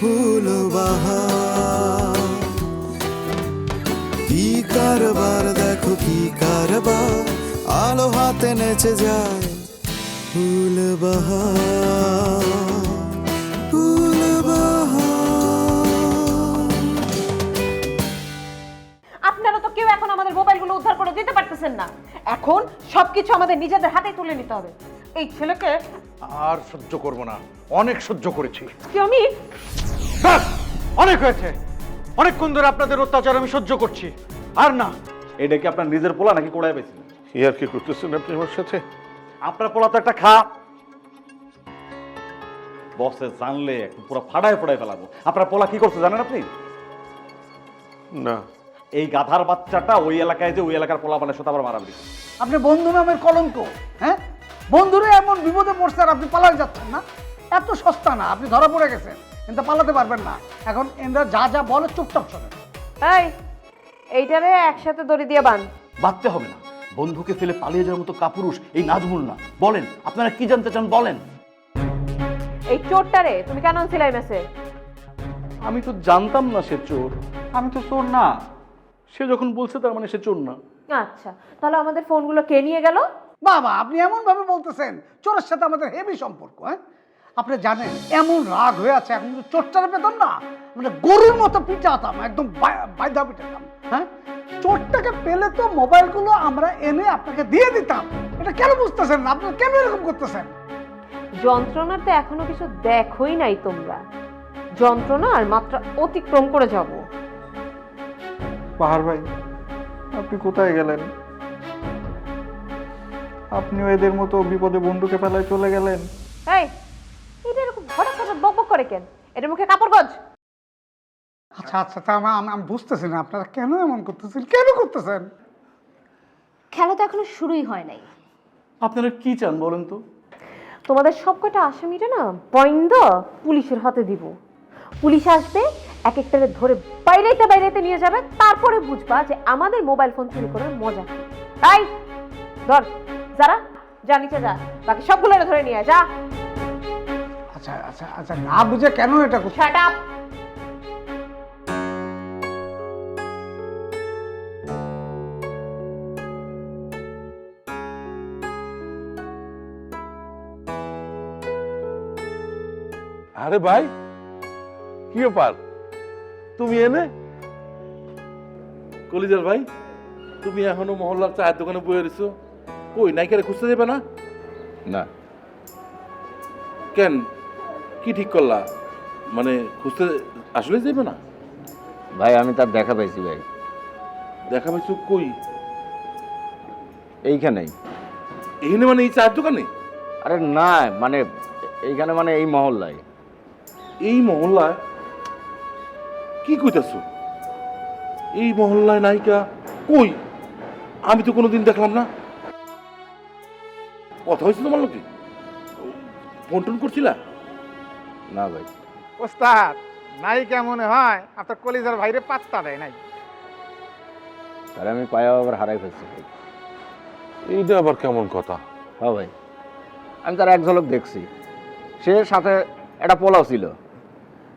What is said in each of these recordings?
ফুল বাহার কি কারবার দেখো কি কারবার। আলো হাতে নেচে যায় ফুল বাহার ফুল আপনারা তো কেউ এখন আমাদের মোবাইলগুলো উদ্ধার করে দিতে পারতেছেন না। এখন সবকিছু আমাদের নিজেদের হাতে তুলে নিতে হবে। এই ছেলেকে আর সহ্য করব না। অনেক সহ্য করেছি। কি আমি? ব্যাস অনেক হয়েছে। অনেকক্ষণ ধরে আপনাদের অত্যাচার আমি সহ্য করছি। আর না। এটা কি আপনার নিজের পোলা নাকি কোড়ায় পেয়েছিলেন ইয়ার কি করতেছেন আপনি আমার সাথে? আপনার পোলা তো একটা খা। বসে জানলে একটু পুরো ফাড়ায় ফাড়ায় ফেলাবো। আপনার পোলা কি করছে জানেন আপনি? না। এই গাধার বাচ্চাটা ওই এলাকায় যে ওই এলাকার পোলা মানে সাথে আবার মারামারি। আপনি বন্ধু নামের কলঙ্ক হ্যাঁ? বন্ধুরে এমন বিপদে পড়ছে আর আপনি পালাতে যাচ্ছেন না। এত সস্তা না আপনি ধরা পড়ে গেছেন। কিন্তু পালাতে পারবেন না। এখন এরা যা যা বলে চুপচাপ শোনেন এই এইটারে একসাথে দড়ি দিয়ে বান বাঁধতে হবে না। বন্ধুকে ফেলে পালিয়ে যাওয়ার মতো কাপুরুষ এই নাজমুল না। বলেন আপনারা কি জানতে চান? বলেন। এই চোরটারে তুমি কেন আনছিলাই মেসে? আমি তো জানতাম না সে চোর। আমি তো চোর না। সে যখন বলছে তার মানে সে চোর না। আচ্ছা তাহলে আমাদের ফোনগুলো কে নিয়ে গেল? বাবা আপনি এমন ভাবে বলতেছেন চোরের সাথে আমাদের হেভি সম্পর্ক হ্যাঁ? আপনি জানেন এমন রাগ হয়ে আছে এখন যদি চোরটারে পেতাম না। মানে গরুর মতো পিটাতাম একদম বায়দা পিটাতাম হ্যাঁ? চোরটাকে পেলে তো মোবাইলগুলো আমরা এনে আপনাকে দিয়ে দিতাম। এটা কেন বুঝতেছেন না? আপনি কেন এরকম করতেছেন? যন্ত্রণার তো এখনও কিছু দেখোই নাই তোমরা। যন্ত্রণা আর মাত্রা অতিক্রম করে যাব। পাহাড় ভাই আপনি কোথায় গেলেন? আপনিও এদের মতো বিপদে বন্ধুকে ফেলায় চলে গেলেন? এই হঠাৎ হঠাৎ বক বক করে কেন? এটার মুখে কাপড় গজ। আচ্ছা আচ্ছা তা আমি আমি- বুঝতেছি না আপনারা কেন এমন করতেছেন? কেন করতেছেন? খেলা তো এখনও শুরুই হয় নাই। আপনারা কি চান বলেন তো? তোমাদের সবকটা আসামিটা না পয়েন্দ পুলিশের হাতে দিব। পুলিশ আসবে এক একটারে ধরে বাইরেতে বাইরেতে নিয়ে যাবে তারপরে বুঝবা যে আমাদের মোবাইল ফোন চুরি করার মজা তাই ধর যারা যা নিচে যা বাকি সবগুলো ধরে নিয়ে আয়, যা। আচ্ছা আচ্ছা আচ্ছা না বুঝে কেন এটা শাট আপ আরে ভাই কি ব্যাপার? তুমি এনে? কলিজার ভাই তুমি এখনও মহল্লার চায়ের দোকানে বয়ে রয়েছো। কই নাইকারে খুঁজতে যাবে না? না। কেন? কি ঠিক করলা? মানে খুঁজতে আসলে যাবে না? ভাই আমি তার দেখা পাইছি ভাই। দেখা পাইছো কই? এইখানেই। এইখানে মানে এই চায়ের দোকানে? আরে না মানে এইখানে মানে এই মহল্লায়। এই মহল্লায়? কি কইতাছো? এই মহল্লায় নায়িকা কই? আমি তো কোনোদিন দেখলাম না। কথা হয়েছে তোমার লোকে? ফোন টোন করছিলা? না ভাই। ওস্তাদ নায়িকা মনে হয় আপনার কলিজার ভাইরে পাত্তা দেয় নাই। তাহলে আমি পায়া আবার হারাই ফেলছি ভাই। এইটা আবার কেমন কথা? হ্যাঁ ভাই আমি তার এক ঝলক দেখছি। সে সাথে একটা পোলাও ছিল।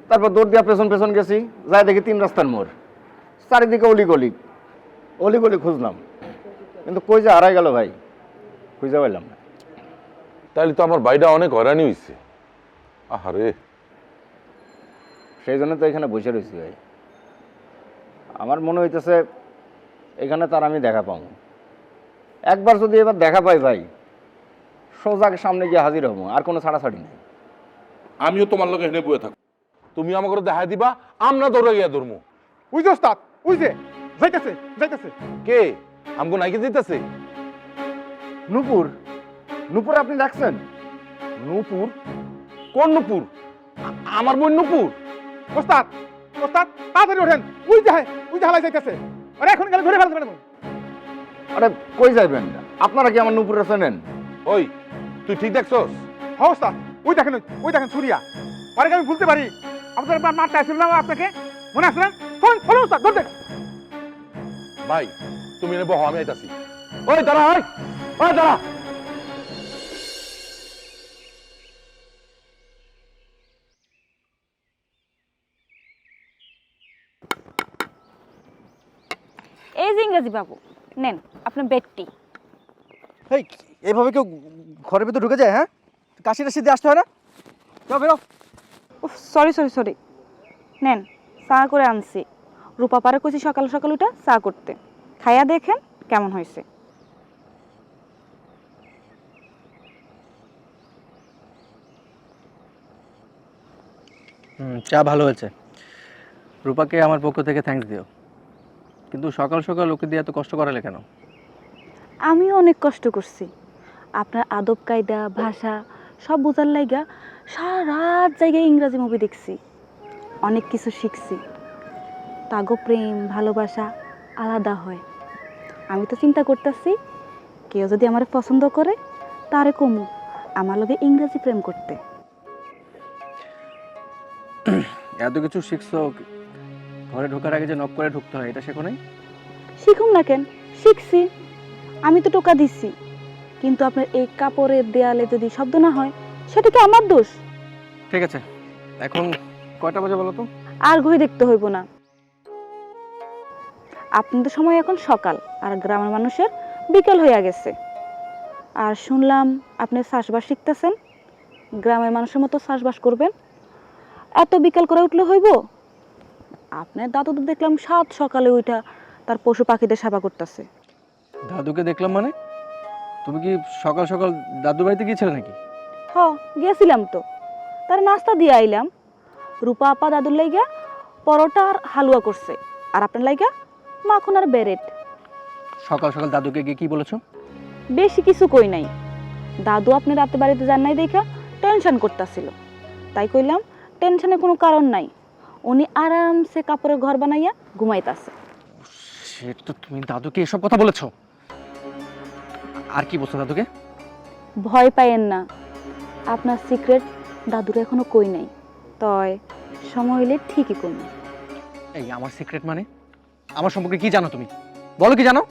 তারপর দৌড় দিয়া পেছন পেছন গেছি যাই দেখি তিন রাস্তার মোড়। চারিদিকে অলি গলি অলি গলি খুঁজলাম। কিন্তু কই যে হারাই গেল ভাই খুঁজে পাইলাম না। তাহলে তো আমার বাইটা অনেক হয়রানি হয়েছে আহারে। সেই জন্য তো এখানে বসে রয়েছি ভাই। আমার মনে হইতেছে এখানে তার আমি দেখা পাবো। একবার যদি এবার দেখা পাই ভাই সোজা সামনে গিয়ে হাজির হব আর কোনো ছাড়াছাড়ি নেই। আমিও তোমার লোকে হেনে বয়ে থাকব। তুমি আমাকে দেখা দিবা আমরা দৌড়ে গিয়া ধরমু ওস্তাদ? ওই যে যাইতেছে যাইতেছে। কে? আমগো নাইকে দিতেছে নূপুর নূপুর আপনি দেখছেন নূপুর? কোন নূপুর? আমার বোন নূপুর? ওস্তাদ ওস্তাদ তাড়াতাড়ি ওঠেন। উই যাহে উই জাহালাই যাইতেছে। আরে এখন গেলে ধরে ফেলতে পারব। আরে কই যাইবেন? আপনারা কি আমার নুপুরে চেনেন ওই তুই ঠিক দেখছস? হ্যাঁ ওস্তাদ ওই দেখেন ওই- দেখেন সুরিয়া পরে আমি ভুলতে পারি? আপনার একবার মারতে আসছিল না আপনাকে? মনে আছে না? ফোন ফোন ওস্তাদ ধর দেখ। ভাই তুমি এনে বহ আমি আইতাছি। ওই দাঁড়া ওই। ওই দাঁড়া। ইংরেজি বাবু। নেন আপনার বেডটি। এই এইভাবে কেউ ঘরের ভিতরে ঢুকে যায় হ্যাঁ? কাশি টাশি দিয়ে আসতে হয় না? চল বেরো। সরি সরি সরি নেন চা করে আনছি। রূপা পারে কইছি সকাল সকাল উঠা চা করতে। খাইয়া দেখেন কেমন হয়েছে চা ভালো হয়েছে। রূপাকে আমার পক্ষ থেকে থ্যাঙ্কস দিও। কিন্তু সকাল সকাল ওকে দিয়ে এত কষ্ট করালে কেন? আমিও অনেক কষ্ট করছি। আপনার আদব কায়দা ভাষা সব বোঝার লাইগা সারা রাত জায়গায় ইংরাজি মুভি দেখছি। অনেক কিছু শিখছি। তাগো প্রেম ভালোবাসা আলাদা হয়। আমি তো চিন্তা করতেছি কেউ যদি আমার পছন্দ করে তারে কমু। আমার লগে ইংরাজি প্রেম করতে। এত কিছু শিখছো ঘরে ঢোকার আগে যে নক করে ঢুকতে হয় এটা শেখো নাই? শিখুন না কেন? শিখছি। আমি তো টোকা দিচ্ছি। কিন্তু আপনার এই কাপড়ের দেয়ালে যদি শব্দ না হয় সেটা কি আমার দোষ? ঠিক আছে। এখন কয়টা বাজে বলো তো? আর ঘুরে দেখতে হইব না। আপনাদের সময় এখন সকাল আর গ্রামের মানুষের বিকেল হইয়া গেছে। আর শুনলাম আপনি চাষবাস শিখতেছেন। গ্রামের মানুষের মতো চাষবাস করবেন। এত বিকাল করে উঠলে হইব? আপনার দাদু তো দেখলাম সাত সকালে ওইটা তার পশু পাখিদের সেবা করতেছে। দাদুকে দেখলাম মানে? তুমি কি সকাল সকাল দাদু বাড়িতে গিয়েছিলে নাকি? হ গিয়েছিলাম তো। তার নাস্তা দিয়ে আইলাম। রূপা আপা দাদুর লাইগা পরোটা আর হালুয়া করছে। আর আপনার লাইগা মাখন আর বেরেট সকাল সকাল দাদুকে গিয়ে কি বলেছ? বেশি কিছু কই নাই। দাদু আপনি রাতে বাড়িতে যান নাই দেখা টেনশন করতেছিল। তাই কইলাম টেনশনের কোনো কারণ নাই। উনি আরামসে কাপড়ের ঘর বানাইয়া ঘুমাইতাছে। সেটা তো তুমি দাদুকে এসব কথা বলেছ। আর কি বলছো দাদুকে? ভয় পাইয়েন না। আপনার সিক্রেট দাদুর এখনও কই নাই। তয় সময় হইলে ঠিকই কই এই আমার সিক্রেট মানে? আমার সম্পর্কে কি জানো তুমি? বলো কি জানো?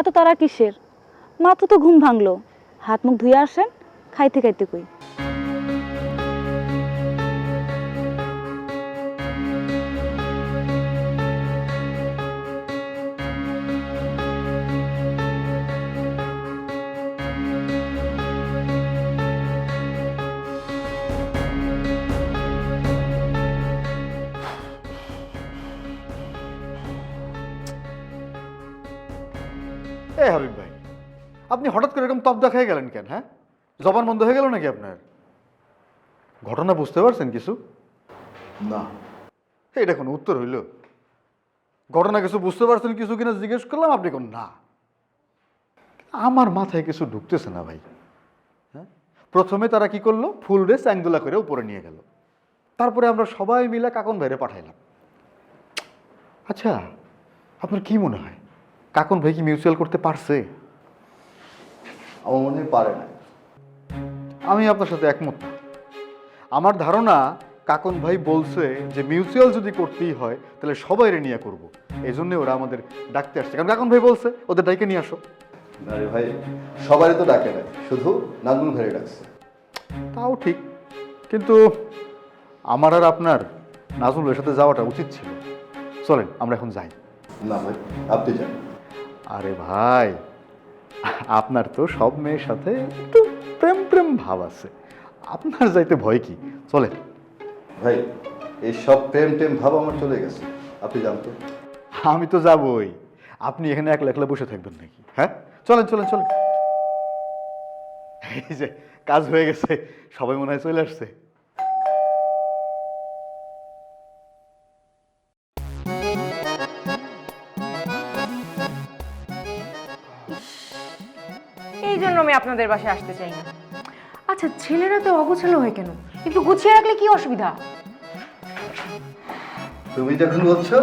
এত তারা কিসের? মাত্র তো ঘুম ভাঙলো। হাত মুখ ধুয়ে আসেন খাইতে খাইতে কই। আপনি হঠাৎ করে এরকম তপ দেখাই গেলেন কেন হ্যাঁ? জবান বন্ধ হয়ে গেল নাকি আপনার? ঘটনা বুঝতে পারছেন কিছু? না। এটা কোনো উত্তর হইল। ঘটনা কিছু বুঝতে পারছেন কিছু কিনা জিজ্ঞেস করলাম আপনি কোন না। আমার মাথায় কিছু ঢুকতেছে না ভাই হ্যাঁ? প্রথমে তারা কি করল? ফুল রে চ্যাংদোলা করে উপরে নিয়ে গেল। তারপরে আমরা সবাই মিলে কাকন ভাইরে পাঠাইলাম। আচ্ছা আপনার কি মনে হয়? কাকন ভাই কি মিউচুয়াল করতে পারছে? আমার মনে পারে না। আমি আপনার সাথে একমত। না আমার ধারণা কাকন ভাই বলছে যে মিউচুয়াল যদি করতেই হয় তাহলে সবাই নিয়ে করব। এই জন্য ওরা আমাদের ডাকতে আসছে। কারণ কাকন ভাই বলছে ওদের ডাইকে নিয়ে আসো। আরে ভাই সবাই তো ডাকে না। শুধু নাজমুল ভাই ডাকছে। তাও ঠিক। কিন্তু আমার আর আপনার নাজমুল ভাইয়ের সাথে যাওয়াটা উচিত ছিল। চলেন আমরা এখন যাই। না ভাই আপনি যান। আরে ভাই আপনার তো সব মেয়ের সাথে একটু প্রেম প্রেম ভাব আছে। আপনার যাইতে ভয় কি? চলে ভাই এই সব প্রেম টেম ভাব আমার চলে গেছে। আপনি জানতো আমি তো যাবই। আপনি এখানে একলা একলা বসে থাকবেন নাকি? হ্যাঁ? চলেন চলেন চলেন। এই যে কাজ হয়ে গেছে। সবাই মনে হয় চলে আসছে। জন্য আমি আপনাদের বাসায় আসতে চাই না। আচ্ছা ছেলেরা তো অগোছালো হয় কেন? একটু গুছিয়ে রাখলে কি অসুবিধা? তুমি যখন বলছো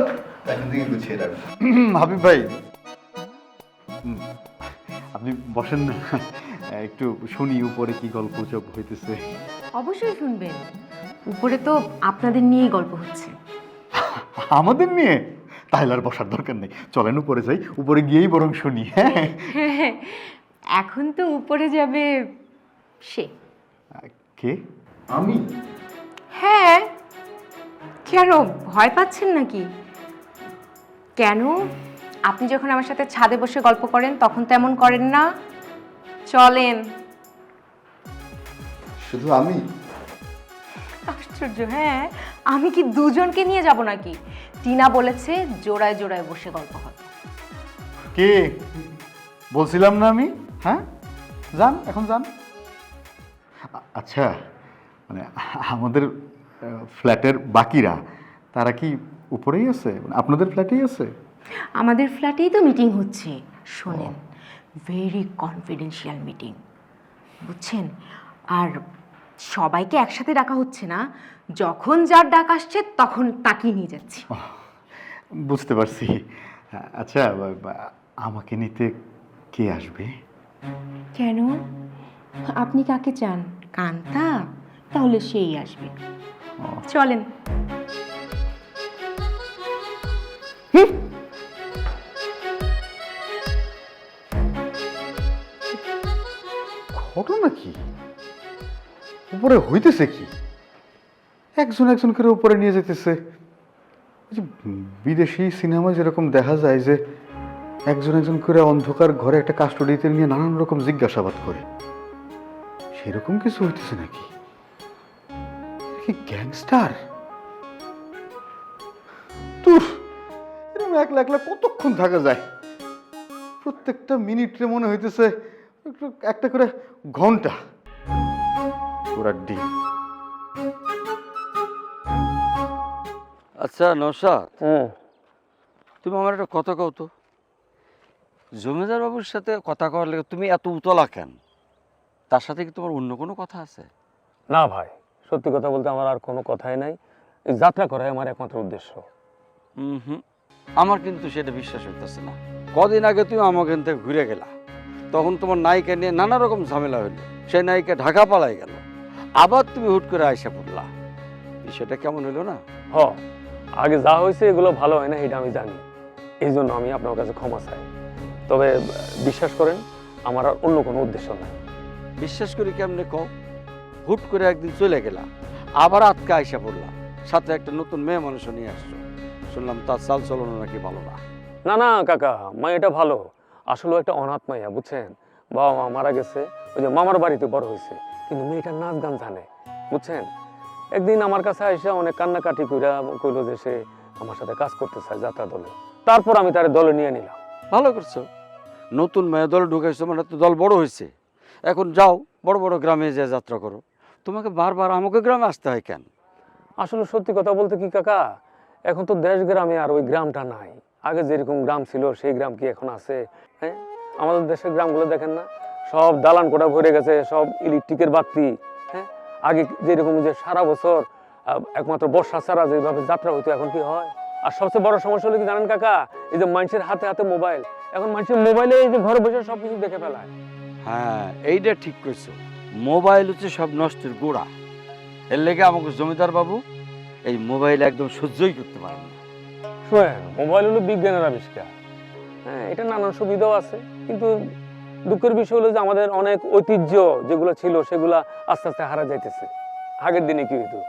এখন থেকে গুছিয়ে রাখো। হাবিব ভাই। আপনি বসেন না। একটু শুনি উপরে কি গল্প চপ হইতেছে। অবশ্যই শুনবেন। উপরে তো আপনাদের নিয়েই গল্প হচ্ছে। আমাদের নিয়ে? তাহলে আর বসার দরকার নেই। চলেন উপরে যাই। উপরে গিয়েই বরং শুনি হ্যাঁ। এখন তো উপরে যাবে সে। কে? আমি? হ্যাঁ। কেন ভয় পাচ্ছেন নাকি? কেন? আপনি যখন আমার সাথে ছাদে বসে গল্প করেন তখন তেমন করেন না। চলেন। শুধু আমি? আশ্চর্য হ্যাঁ। আমি কি দুজনকে নিয়ে যাব নাকি? টিনা বলেছে জোড়ায় জোড়ায় বসে গল্প হবে। কে? বলছিলাম না আমি? হ্যাঁ? যান এখন যান। আচ্ছা মানে আমাদের ফ্ল্যাটের বাকিরা তারা কি উপরেই আছে? মানে আপনাদের ফ্ল্যাটেই আছে? আমাদের ফ্ল্যাটেই তো মিটিং হচ্ছে শোনেন। ভেরি কনফিডেন্সিয়াল মিটিং বুঝছেন? আর সবাইকে একসাথে ডাকা হচ্ছে না যখন যার ডাক আসছে তখন তাকিয়ে নিয়ে যাচ্ছি। বুঝতে পারছি। আচ্ছা আমাকে নিতে কে আসবে? কেন? আপনি কাকে চান? কান্তা? তাহলে সেই আসবে। চলেন। ঘটনা কি? উপরে হইতেছে কি? একজন একজন করে উপরে নিয়ে যেতেছে বিদেশি সিনেমায় যেরকম দেখা যায় যে একজন একজন করে অন্ধকার ঘরে একটা কাস্টডিতে নিয়ে নানান রকম জিজ্ঞাসাবাদ করে। সেরকম কিছু হইতেছে নাকি? কি গ্যাংস্টার তুর এরকম একলা একলা কতক্ষণ থাকা যায়? প্রত্যেকটা মিনিটে মনে হইতেছে একটু- একটা করে ঘণ্টা। পুরা ডিম আচ্ছা নৌসাদ তুমি আমার একটা কথা কও তো। জমিদার বাবুর সাথে কথা কওয়ার লেগে তুমি এত উতলা কেন? তার সাথে কি তোমার অন্য কোনো কথা আছে? না ভাই সত্যি কথা বলতে আমার আর কোনো কথাই নাই। যাত্রা করাই আমার একমাত্র উদ্দেশ্য। হুম আমার কিন্তু সেটা বিশ্বাস হইতেছে না। কদিন আগে তুমি আমাকে থেকে ঘুরে গেলা। তখন তোমার নায়িকা নিয়ে নানা রকম ঝামেলা হইল। সেই নায়িকা ঢাকা পালাই গেল। আবার তুমি হুট করে আইসা পড়লা। বিষয়টা কেমন হইল না? হ আগে যা হয়েছে এগুলো ভালো হয় না এটা আমি জানি। এই জন্য আমি আপনার কাছে ক্ষমা চাই। তবে বিশ্বাস করেন আমার আর অন্য কোনো উদ্দেশ্য নাই। বিশ্বাস করি কেমনে কও? হুট করে একদিন চলে গেলা আবার আটকে আইসা পড়লা সাথে একটা নতুন মেয়ে মানুষও নিয়ে আসছো। শুনলাম তার চাল চলন নাকি ভালো না। না না কাকা এটা ভালো। আসলে একটা অনাথ মাইয়া বুঝছেন? বাবা মা মারা গেছে ওই যে মামার বাড়িতে বড় হয়েছে কিন্তু মেয়েটা নাচ গান জানে বুঝছেন? একদিন আমার কাছে এসে অনেক কান্নাকাটি কইরা কইলো যে সে আমার সাথে কাজ করতে চায় যাত্রা দলে। তারপর আমি তার দলে নিয়ে নিলাম। ভালো করছ? নতুন মেয়ে দল ঢুকাইছো মানে তো দল বড় হয়েছে এখন যাও, বড় বড় গ্রামে যে যাত্রা করো। তোমাকে বারবার আমাকে গ্রামে আসতে হয় কেন? আসলে সত্যি কথা বলতে কি কাকা, এখন তো দেশ গ্রামে আর ওই গ্রামটা নাই। আগে যেরকম গ্রাম ছিল, সেই গ্রাম কি এখন আছে? হ্যাঁ? আমাদের দেশের গ্রামগুলো দেখেন না? সব দালান কোটা ভরে গেছে, সব ইলেকট্রিকের বাতি হ্যাঁ? আগে যেরকম যে সারা বছর একমাত্র বর্ষা ছাড়া যেভাবে যাত্রা হতো, এখন কি হয়? আর সবচেয়ে বড় সমস্যা হলো কি জানেন কাকা? এই যে মানুষের হাতে হাতে মোবাইল এখন মানুষের মোবাইলে এই যে ঘরে বসে সব কিছু দেখে ফেলায়। হ্যাঁ এইটা ঠিক করছ মোবাইল হচ্ছে সব নষ্টের গোড়া। এর লেগে আমাকে জমিদার বাবু এই মোবাইল একদম সহ্যই করতে পারে না। শোনেন মোবাইল হলো বিজ্ঞানের আবিষ্কার। হ্যাঁ এটা নানান সুবিধাও আছে কিন্তু দুঃখের বিষয় হলো যে আমাদের অনেক ঐতিহ্য যেগুলো ছিল সেগুলো আস্তে আস্তে হারা যাইতেছে। আগের দিনে কি হইতো?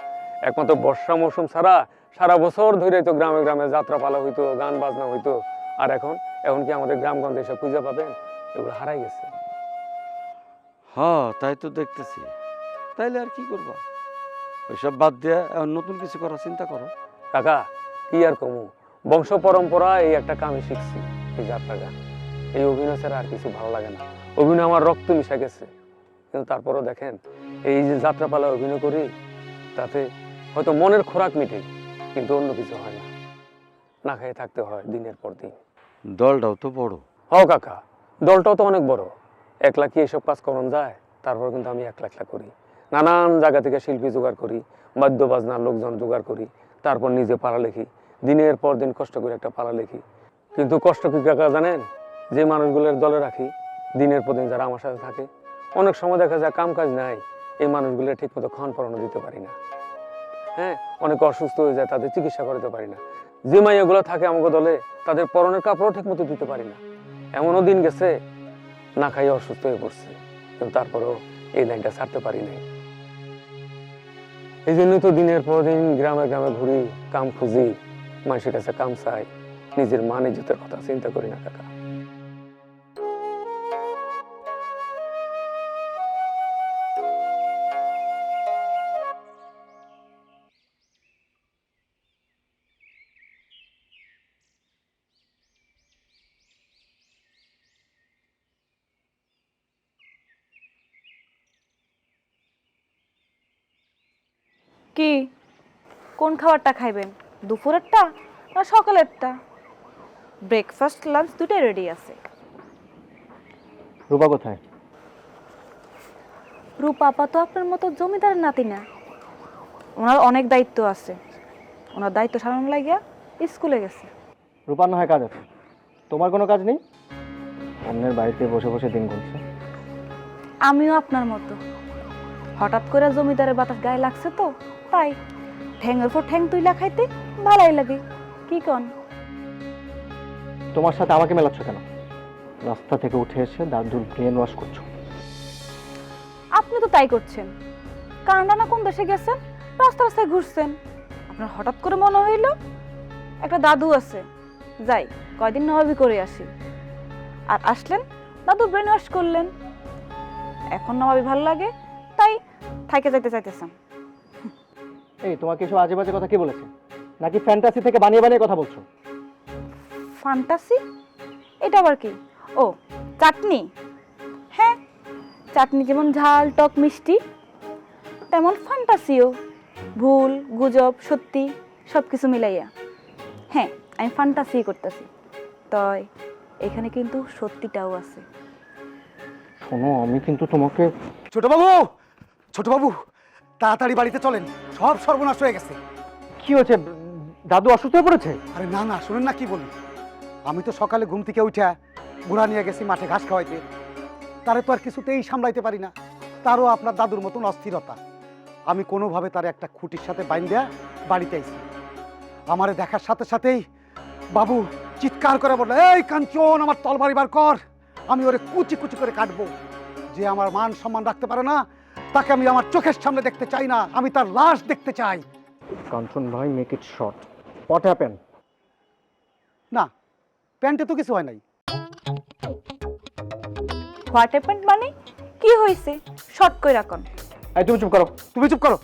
একমাত্র বর্ষা মৌসুম ছাড়া সারা বছর ধরে তো গ্রামে গ্রামে যাত্রা পালা হইতো গান বাজনা হইতো। আর এখন এখন কি আমাদের গ্রামগঞ্জে এসব পূজা পাবেন এগুলো হারাই গেছে। হ্যাঁ তাই তো দেখতেছি। তাইলে আর কি করবা? ওইসব বাদ দিয়ে এখন নতুন কিছু করার চিন্তা করো। কাকা কি আর কমু? বংশ পরম্পরা এই একটা কামে শিখছি এই যাত্রা গান। এই অভিনয় ছাড়া আর কিছু ভালো লাগে না। অভিনয় আমার রক্ত মিশে গেছে। কিন্তু তারপরও দেখেন এই যে যাত্রাপালা অভিনয় করি তাতে হয়তো মনের খোরাক মিটে কিন্তু অন্য কিছু হয় না। না খেয়ে থাকতে হয় দিনের পর দিন। দলটাও তো বড়। হ কাকা, দলটাও তো অনেক বড়। একলা কি এসব কাজ করন যায়, তারপর কিন্তু আমি একলা একলা করি। নানান জায়গা থেকে শিল্পী জোগাড় করি বাদ্য বাজনার লোকজন জোগাড় করি, তারপর নিজে পাড়া লিখি। দিনের পর দিন কষ্ট করে একটা পালা লিখি। কিন্তু কষ্ট কি কাকা জানেন? যে মানুষগুলোর দলে রাখি, দিনের পর দিন যারা আমার সাথে থাকে। অনেক সময় দেখা যায় কাম কাজ নাই, এই মানুষগুলো ঠিকমতো খান পরানো দিতে পারি না। হ্যাঁ অনেক অসুস্থ হয়ে যায়, তাদের চিকিৎসা করতে পারি না। যে মাইয়াগুলো থাকে আমাকে দলে, তাদের পরনের কাপড়ও ঠিকমতো দিতে পারি না। এমনও দিন গেছে, না খাইয়ে অসুস্থ হয়ে পড়ছে, কিন্তু তারপরেও এই লাইনটা ছাড়তে পারি নাই। এই জন্যই তো দিনের পর দিন গ্রামে গ্রামে ঘুরি, কাম খুঁজি, মানুষের কাছে কাম চাই, নিজের মান, ইজ্জতের কথা চিন্তা করি না কাকা। কি? কোন খাবারটা খাইবেন? দুপুরেরটা না সকালেরটা? ব্রেকফাস্ট লাঞ্চ দুটাই রেডি আছে। রূপা কোথায়? রূপাপা তো আপনার মতো জমিদার নাতি না। ওনার অনেক দায়িত্ব আছে। ওনার দায়িত্ব সারানো লাগিয়া স্কুলে গেছে। রূপার না হয় কাজ আছে তোমার কোনো কাজ নেই? অন্যের বাড়িতে বসে বসে দিন গুনছে। আমিও আপনার মতো। হঠাৎ করে জমিদারের বাতাস গায়ে লাগছে তো তাই ঠ্যাঙের পর ঠ্যাং তুইলা খাইতে ভালাই লাগে। কি কন? তোমার সাথে আমাকে মেলাচ্ছ কেন? রাস্তা থেকে উঠে এসে দাদুর ব্রেন ওয়াশ করছ। আপনি তো তাই করছেন। কানাডা না কোন দেশে গেছেন? রাস্তা রাস্তায় ঘুরছেন। আপনার হঠাৎ করে মনে হইল একটা দাদু আছে। যাই কয়দিন নবাবি করে আসি। আর আসলেন দাদু ব্রেন ওয়াশ করলেন। এখন নবাবি ভালো লাগে তাই থাইকে যাইতে চাইতেছেন। এই তোমাকে এসব আজে বাজে কথা কে বলেছে? নাকি ফ্যান্টাসি থেকে বানিয়ে বানিয়ে কথা বলছো? ফান্টাসি এটা আবার কি? ও চাটনি? হ্যাঁ চাটনি যেমন ঝাল টক মিষ্টি তেমন ফান্টাসিও ভুল গুজব সত্যি সব কিছু মিলাইয়া। হ্যাঁ আমি ফান্টাসি করতেছি। তয় এখানে কিন্তু সত্যিটাও আছে। শোনো আমি কিন্তু তোমাকে ছোট বাবু ছোট বাবু তাড়াতাড়ি বাড়িতে চলেন। সব সর্বনাশ হয়ে গেছে। কি হয়েছে? দাদু অসুস্থ হয়ে পড়েছে? আরে না না শুনেন না কি বলি। আমি তো সকালে ঘুম থেকে উঠা ঘোড়া নিয়ে গেছি মাঠে ঘাস খাওয়াইতে। তারে তো আর কিছুতেই সামলাইতে পারি না। তারও আপনার দাদুর মতন অস্থিরতা। আমি কোনোভাবে তার একটা খুঁটির সাথে বাইন্দা বাড়িতে আইছি। আমারে দেখার সাথে সাথেই বাবু চিৎকার করে বলল এই কাঞ্চন আমার তলবাড়ি বার কর। আমি ওরে কুচি কুচি করে কাটবো। যে আমার মান সম্মান রাখতে পারে না তাকে আমি আমার চোখের সামনে দেখতে চাই না আমি তার লাশ দেখতে চাই। কাঞ্চন ভাই make it short what happen না প্যান্টে তো কিছু হয় নাই। হোয়াট হ্যাপেন্ড মানে? কি হয়েছে শর্ট করে রাখুন এই তুমি চুপ করো। তুমি চুপ করো।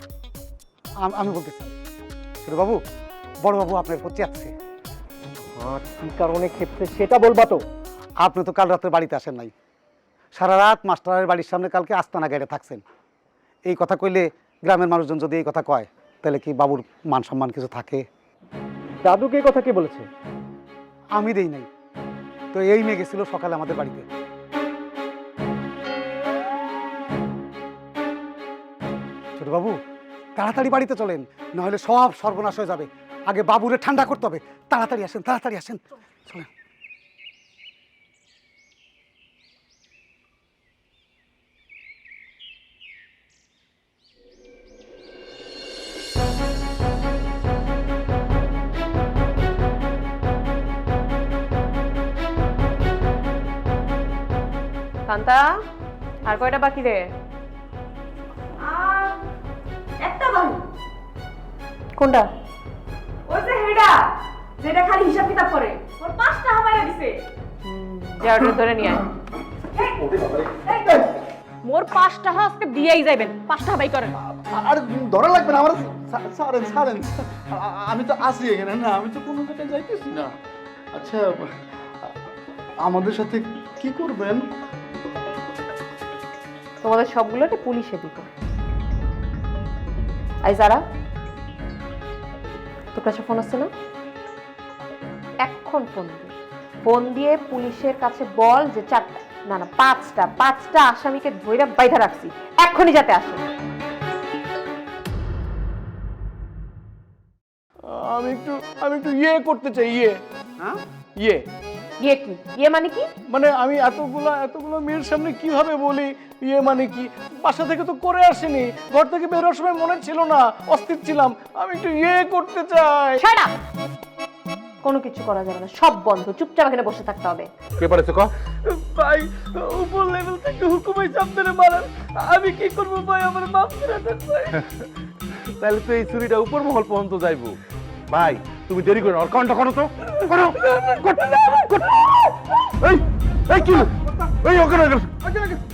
আম- আমি বলতেছি ছোট বাবু বড় বাবু আপনার উপর চেয়াচ্ছে আর কি কারণে ক্ষেত্রে সেটা বলবা তো। আপনি তো কাল রাতে বাড়িতে আসেন নাই। সারা রাত মাস্টারের বাড়ির সামনে কালকে আস্তানা গাড়ি থাকছেন। এই কথা কইলে গ্রামের মানুষজন যদি এই কথা কয় তাহলে কি বাবুর মান সম্মান কিছু থাকে? দাদুকে এই কথা কে বলেছে? আমি দেই নাই। তো এই মেয়ে গেছিল সকালে আমাদের বাড়িতে। ছোট বাবু তাড়াতাড়ি বাড়িতে চলেন নাহলে সব সর্বনাশ হয়ে যাবে। আগে বাবুরে ঠান্ডা করতে হবে। তাড়াতাড়ি আসেন তাড়াতাড়ি আসেন। চলেন। কান্তা আর কয়টা বাকি রে? একটা বাড়ি কোনটা? ওই যে হেডা যেটা খালি হিসাব কিতাব করে। ওর পাঁচটা হামাইরা দিছে। যা ওটা ধরে নিয়ে আয়। মোর পাঁচটা আজকে দিয়েই যাইবেন। পাঁচটা বাই করেন। আর ধরা লাগবে না আমার ছাড়েন আ- আমি তো আছি এখানে না আমি তো কোনো জায়গায় যাইতেছি না। আচ্ছা আমাদের সাথে কি করবেন? তোমাদের সবগুলোকে পুলিশে দিব। আই যারা? তোর কাছে ফোন আসছে না? এখন ফোন দিয়ে ফোন দিয়ে পুলিশের কাছে বল যে চারটা না না পাঁচটা পাঁচটা আসামিকে ধইরা বাইধা রাখছি। এখনই যাতে আসে। আমি একটু আমি একটু ইয়ে করতে চাই ইয়ে। হ্যাঁ? ইয়ে। ইয়ে কি? ইয়ে মানে কি? মানে আমি এতগুলো এতগুলো মেয়ের সামনে কীভাবে বলি ইয়ে মানে কি? বাসা থেকে তো করে আসেনি। ঘর থেকে বেরোর সময় মনে ছিল না অস্থির ছিলাম। আমি একটু ইয়ে করতে চাই। Up! কোনো কিছু করা যাবে না সব বন্ধ। চুপচাপ এখানে বসে থাকতে হবে। কে পারেছে ক? ভাই উপর লেভেল থেকে হুকুমাই সামনে মারার। আমি কি করব ভাই? আমার মাফ করে দেন ভাই। তাহলে তো এই ছুরিটা উপর মহল পর্যন্ত যাইবো। ভাই তুমি দেরি করো আর কাউন্টটা করো তো করো। এই এই কি এই ওখানে ওখানে।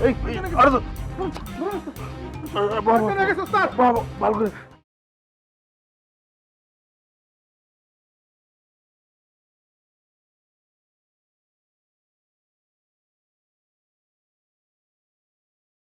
এই আরে বাবা, বাবা, ভালো করে